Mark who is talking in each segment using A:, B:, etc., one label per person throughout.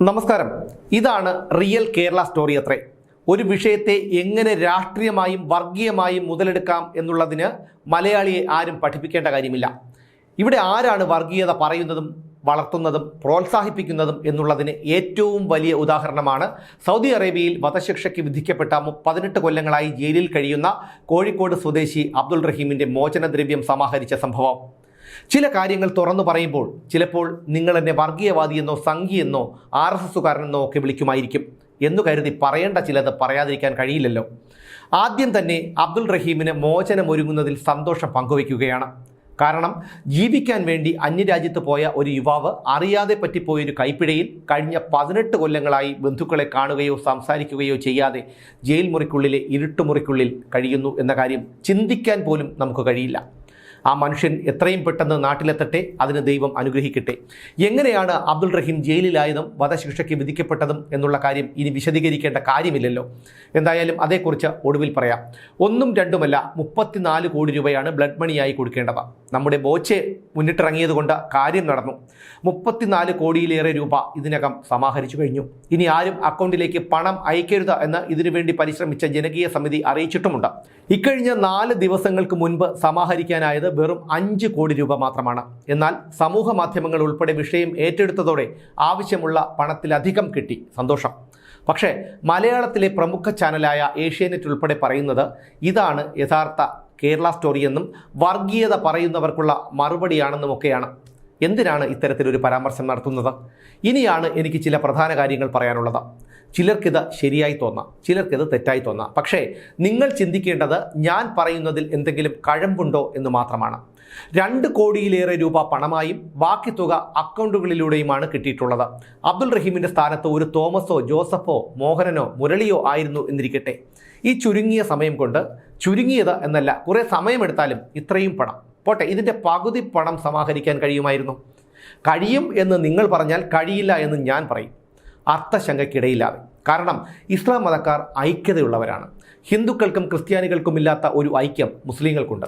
A: നമസ്കാരം. ഇതാണ് real Kerala story അത്രേ. ഒരു വിഷയത്തെ എങ്ങനെ രാഷ്ട്രീയമായും വർഗീയമായും മുതലെടുക്കാം എന്നുള്ളതിന് മലയാളിയെ ആരും പഠിപ്പിക്കേണ്ട കാര്യമില്ല. ഇവിടെ ആരാണ് വർഗീയത പറയുന്നതും വളർത്തുന്നതും പ്രോത്സാഹിപ്പിക്കുന്നതും എന്നുള്ളതിന് ഏറ്റവും വലിയ ഉദാഹരണമാണ് സൗദി അറേബ്യയിൽ വധശിക്ഷയ്ക്ക് വിധിക്കപ്പെട്ട പതിനെട്ട് കൊല്ലങ്ങളായി ജയിലിൽ കഴിയുന്ന കോഴിക്കോട് സ്വദേശി അബ്ദുൾ റഹീമിന്റെ മോചനദ്രവ്യം സമാഹരിച്ച സംഭവം. ചില കാര്യങ്ങൾ തുറന്നു പറയുമ്പോൾ ചിലപ്പോൾ നിങ്ങൾ എന്നെ വർഗീയവാദിയെന്നോ സംഘിയെന്നോ ആർ എസ് എസുകാരനെന്നോ ഒക്കെ വിളിക്കുമായിരിക്കും എന്നു കരുതി പറയേണ്ട ചിലത് പറയാതിരിക്കാൻ കഴിയില്ലല്ലോ. ആദ്യം തന്നെ അബ്ദുൾ റഹീമിന് മോചനമൊരുങ്ങുന്നതിൽ സന്തോഷം പങ്കുവയ്ക്കുകയാണ്. കാരണം ജീവിക്കാൻ വേണ്ടി അന്യരാജ്യത്ത് പോയ ഒരു യുവാവ് അറിയാതെ പറ്റിപ്പോയൊരു കൈപ്പിഴയിൽ കഴിഞ്ഞ പതിനെട്ട് കൊല്ലങ്ങളായി ബന്ധുക്കളെ കാണുകയോ സംസാരിക്കുകയോ ചെയ്യാതെ ജയിൽ മുറിക്കുള്ളിലെ ഇരുട്ടുമുറിക്കുള്ളിൽ കഴിയുന്നു എന്ന കാര്യം ചിന്തിക്കാൻ പോലും നമുക്ക് കഴിയില്ല. ആ മനുഷ്യൻ എത്രയും പെട്ടെന്ന് നാട്ടിലെത്തട്ടെ? അതിന് ദൈവം അനുഗ്രഹിക്കട്ടെ. എങ്ങനെയാണ് അബ്ദുൾ റഹീം ജയിലിലായതും വധശിക്ഷയ്ക്ക് വിധിക്കപ്പെട്ടതും എന്നുള്ള കാര്യം ഇനി വിശദീകരിക്കേണ്ട കാര്യമില്ലല്ലോ. എന്തായാലും അതേക്കുറിച്ച് ഒടുവിൽ പറയാം. ഒന്നും രണ്ടുമല്ല മുപ്പത്തിനാല് കോടി രൂപയാണ് ബ്ലഡ് മണിയായി കൊടുക്കേണ്ടത്. നമ്മുടെ ബോച്ചെ മുന്നിട്ടിറങ്ങിയത് കൊണ്ട് കാര്യം നടന്നു. മുപ്പത്തിനാല് കോടിയിലേറെ രൂപ ഇതിനകം സമാഹരിച്ചു കഴിഞ്ഞു. ഇനി ആരും അക്കൗണ്ടിലേക്ക് പണം അയക്കരുത് എന്ന് ഇതിനുവേണ്ടി പരിശ്രമിച്ച ജനകീയ സമിതി അറിയിച്ചിട്ടുമുണ്ട്. ഇക്കഴിഞ്ഞ നാല് ദിവസങ്ങൾക്ക് മുൻപ് സമാഹരിക്കാനായത് വെറും അഞ്ച് കോടി രൂപ മാത്രമാണ്. എന്നാൽ സമൂഹ മാധ്യമങ്ങൾ ഉൾപ്പെടെ വിഷയം ഏറ്റെടുത്തതോടെ ആവശ്യമുള്ള പണത്തിലധികം കിട്ടി. സന്തോഷം. പക്ഷേ മലയാളത്തിലെ പ്രമുഖ ചാനലായ ഏഷ്യാനെറ്റ് ഉൾപ്പെടെ പറയുന്നത് ഇതാണ് യഥാർത്ഥ കേരള സ്റ്റോറിയെന്നും വർഗീയത പറയുന്നവർക്കുള്ള മറുപടിയാണെന്നുമൊക്കെയാണ്. എന്തിനാണ് ഇത്തരത്തിലൊരു പരാമർശം നടത്തുന്നത്? ഇനിയാണ് എനിക്ക് ചില പ്രധാന കാര്യങ്ങൾ പറയാനുള്ളത്. ചിലർക്കിത് ശരിയായി തോന്നാം ചിലർക്കിത് തെറ്റായി തോന്നാം. പക്ഷേ നിങ്ങൾ ചിന്തിക്കേണ്ടത് ഞാൻ പറയുന്നതിൽ എന്തെങ്കിലും കഴമ്പുണ്ടോ എന്ന് മാത്രമാണ്. രണ്ട് കോടിയിലേറെ രൂപ പണമായും ബാക്കി തുക അക്കൗണ്ടുകളിലൂടെയുമാണ് കിട്ടിയിട്ടുള്ളത്. അബ്ദുൾ റഹീമിന്റെ സ്ഥാനത്ത് ഒരു തോമസോ ജോസഫോ മോഹനനോ മുരളിയോ ആയിരുന്നു എന്നിരിക്കട്ടെ. ഈ ചുരുങ്ങിയ സമയം കൊണ്ട് ചുരുങ്ങിയത് എന്നല്ല കുറേ സമയമെടുത്താലും ഇത്രയും പണം. പോട്ടെ ഇതിന്റെ പകുതി പണം സമാഹരിക്കാൻ കഴിയുമായിരുന്നു. കഴിയും എന്ന് നിങ്ങൾ പറഞ്ഞാൽ കഴിയില്ല എന്ന് ഞാൻ പറയും. അർത്ഥശങ്കയ്ക്കിടയില്ലാതെ കാരണം ഇസ്ലാം മതക്കാർ ഐക്യതയുള്ളവരാണ്. ഹിന്ദുക്കൾക്കും ക്രിസ്ത്യാനികൾക്കും ഇല്ലാത്ത ഒരു ഐക്യം മുസ്ലിങ്ങൾക്കുണ്ട്.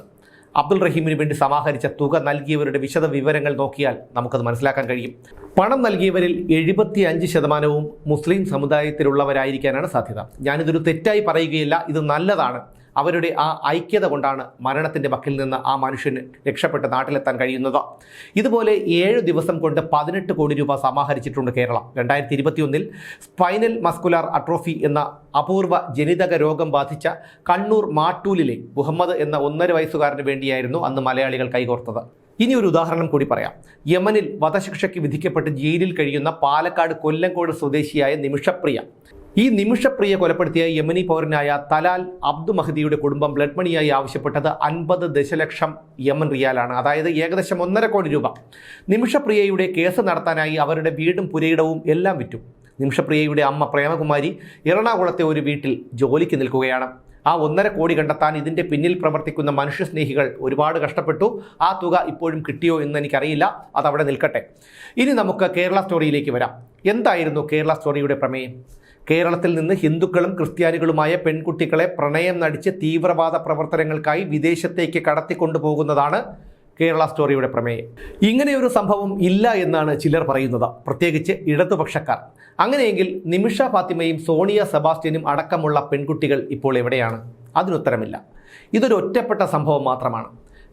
A: അബ്ദുൾ റഹീമിന് വേണ്ടി സമാഹരിച്ച തുക നൽകിയവരുടെ വിശദ വിവരങ്ങൾ നോക്കിയാൽ നമുക്കത് മനസ്സിലാക്കാൻ കഴിയും. പണം നൽകിയവരിൽ എഴുപത്തി അഞ്ച് ശതമാനവും മുസ്ലിം സമുദായത്തിലുള്ളവരായിരിക്കാനാണ് സാധ്യത. ഞാനിതൊരു തെറ്റായി പറയുകയില്ല ഇത് നല്ലതാണ്. അവരുടെ ആ ഐക്യത കൊണ്ടാണ് മരണത്തിന്റെ വക്കിൽ നിന്ന് ആ മനുഷ്യന് രക്ഷപ്പെട്ട് നാട്ടിലെത്താൻ കഴിയുന്നത്. ഇതുപോലെ ഏഴ് ദിവസം കൊണ്ട് പതിനെട്ട് കോടി രൂപ സമാഹരിച്ചിട്ടുണ്ട് കേരളം. രണ്ടായിരത്തി ഇരുപത്തിയൊന്നിൽ സ്പൈനൽ മസ്കുലാർ അട്രോഫി എന്ന അപൂർവ ജനിതക രോഗം ബാധിച്ച കണ്ണൂർ മാട്ടൂലിലെ മുഹമ്മദ് എന്ന ഒന്നര വയസ്സുകാരന് വേണ്ടിയായിരുന്നു അന്ന് മലയാളികൾ കൈകോർത്തത്. ഇനി ഒരു ഉദാഹരണം കൂടി പറയാം. യമനിൽ വധശിക്ഷയ്ക്ക് വിധിക്കപ്പെട്ട് ജയിലിൽ കഴിയുന്ന പാലക്കാട് കൊല്ലങ്കോട് സ്വദേശിയായ നിമിഷപ്രിയ. ഈ നിമിഷപ്രിയ കൊലപ്പെടുത്തിയ യമനി പൗരനായ തലാൽ അബ്ദു മഹദിയുടെ കുടുംബം ബ്ലഡ് മണിയായി ആവശ്യപ്പെട്ടത് അൻപത് ദശലക്ഷം യമൻ റിയാലാണ്. അതായത് ഏകദേശം ഒന്നര കോടി രൂപ. നിമിഷപ്രിയയുടെ കേസ് നടത്താനായി അവരുടെ വീടും പുരയിടവും എല്ലാം വിറ്റു. നിമിഷപ്രിയയുടെ അമ്മ പ്രേമകുമാരി എറണാകുളത്തെ ഒരു വീട്ടിൽ ജോലിക്ക് നിൽക്കുകയാണ്. ആ ഒന്നര കോടി കണ്ടെത്താൻ ഇതിന്റെ പിന്നിൽ പ്രവർത്തിക്കുന്ന മനുഷ്യസ്നേഹികൾ ഒരുപാട് കഷ്ടപ്പെട്ടു. ആ തുക ഇപ്പോഴും കിട്ടിയോ എന്ന് എനിക്കറിയില്ല. അതവിടെ നിൽക്കട്ടെ. ഇനി നമുക്ക് കേരള സ്റ്റോറിയിലേക്ക് വരാം. എന്തായിരുന്നു കേരള സ്റ്റോറിയുടെ പ്രമേയം? കേരളത്തിൽ നിന്ന് ഹിന്ദുക്കളും ക്രിസ്ത്യാനികളുമായ പെൺകുട്ടികളെ പ്രണയം നടിച്ച് തീവ്രവാദ പ്രവർത്തനങ്ങൾക്കായി വിദേശത്തേക്ക് കടത്തിക്കൊണ്ടുപോകുന്നതാണ് കേരള സ്റ്റോറിയുടെ പ്രമേയം. ഇങ്ങനെയൊരു സംഭവം ഇല്ല എന്നാണ് ചിലർ പറയുന്നത്. പ്രത്യേകിച്ച് ഇടതുപക്ഷക്കാർ. അങ്ങനെയെങ്കിൽ നിമിഷ ഫാത്തിമയും സോണിയ സെബാസ്റ്റ്യനും അടക്കമുള്ള പെൺകുട്ടികൾ ഇപ്പോൾ എവിടെയാണ്? അതിനുത്തരമില്ല ഇതൊരു ഒറ്റപ്പെട്ട സംഭവം മാത്രമാണ്.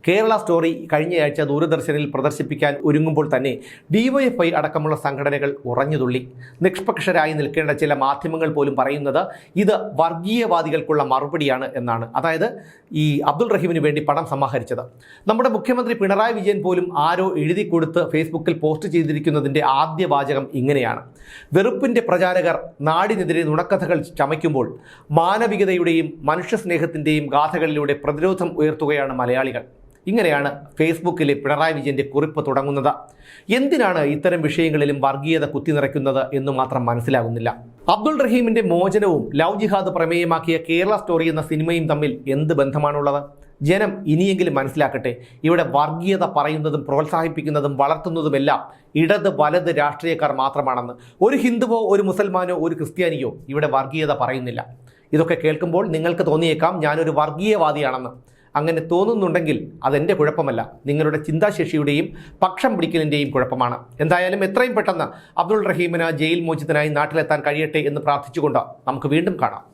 A: കേരള സ്റ്റോറി കഴിഞ്ഞയാഴ്ച ദൂരദർശനിൽ പ്രദർശിപ്പിക്കാൻ ഒരുങ്ങുമ്പോൾ തന്നെ ഡിവൈഎഫ്ഐ അടക്കമുള്ള സംഘടനകൾ ഉറഞ്ഞുതുള്ളി. നിഷ്പക്ഷരായി നിൽക്കേണ്ട ചില മാധ്യമങ്ങൾ പോലും പറയുന്നത് ഇത് വർഗീയവാദികൾക്കുള്ള മറുപടിയാണ് എന്നാണ്. അതായത് ഈ അബ്ദുൾ റഹീമിന് വേണ്ടി പണം സമാഹരിച്ചത്. നമ്മുടെ മുഖ്യമന്ത്രി പിണറായി വിജയൻ പോലും ആരോ എഴുതി കൊടുത്ത് ഫേസ്ബുക്കിൽ പോസ്റ്റ് ചെയ്തിരിക്കുന്നതിന്റെ ആദ്യ വാചകം ഇങ്ങനെയാണ്. വെറുപ്പിന്റെ പ്രചാരകർ നാടിനെതിരെ നുണക്കഥകൾ ചമയ്ക്കുമ്പോൾ മാനവികതയുടെയും മനുഷ്യസ്നേഹത്തിന്റെയും ഗാഥകളിലൂടെ പ്രതിരോധം ഉയർത്തുകയാണ് മലയാളികൾ. ഇങ്ങനെയാണ് ഫേസ്ബുക്കിലെ പിണറായി വിജയന്റെ കുറിപ്പ് തുടങ്ങുന്നത്. എന്തിനാണ് ഇത്തരം വിഷയങ്ങളിലും വർഗീയത കുത്തിനിറയ്ക്കുന്നത് എന്ന് മാത്രം മനസ്സിലാകുന്നില്ല. അബ്ദുൾ റഹീമിന്റെ മോചനവും ലവ് ജിഹാദ് പ്രമേയമാക്കിയ കേരള സ്റ്റോറി എന്ന സിനിമയും തമ്മിൽ എന്ത് ബന്ധമാണുള്ളത്? ജനം ഇനിയെങ്കിലും മനസ്സിലാക്കട്ടെ ഇവിടെ വർഗീയത പറയുന്നതും പ്രോത്സാഹിപ്പിക്കുന്നതും വളർത്തുന്നതുമെല്ലാം ഇടത് വലത് രാഷ്ട്രീയക്കാർ മാത്രമാണെന്ന്. ഒരു ഹിന്ദുവോ ഒരു മുസൽമാനോ ഒരു ക്രിസ്ത്യാനിയോ ഇവിടെ വർഗീയത പറയുന്നില്ല. ഇതൊക്കെ കേൾക്കുമ്പോൾ നിങ്ങൾക്ക് തോന്നിയേക്കാം ഞാനൊരു വർഗീയവാദിയാണെന്ന്. അങ്ങനെ തോന്നുന്നുണ്ടെങ്കിൽ അതെന്റെ കുഴപ്പമല്ല. നിങ്ങളുടെ ചിന്താശേഷിയുടെയും പക്ഷം പിടിക്കലിന്റെയും കുഴപ്പമാണ്. എന്തായാലും എത്രയും പെട്ടെന്ന് അബ്ദുൾ റഹീമിന് ജയിൽ മോചിതനായി നാട്ടിലെത്താൻ കഴിയട്ടെ എന്ന് പ്രാർത്ഥിച്ചുകൊണ്ട് നമുക്ക് വീണ്ടും കാണാം.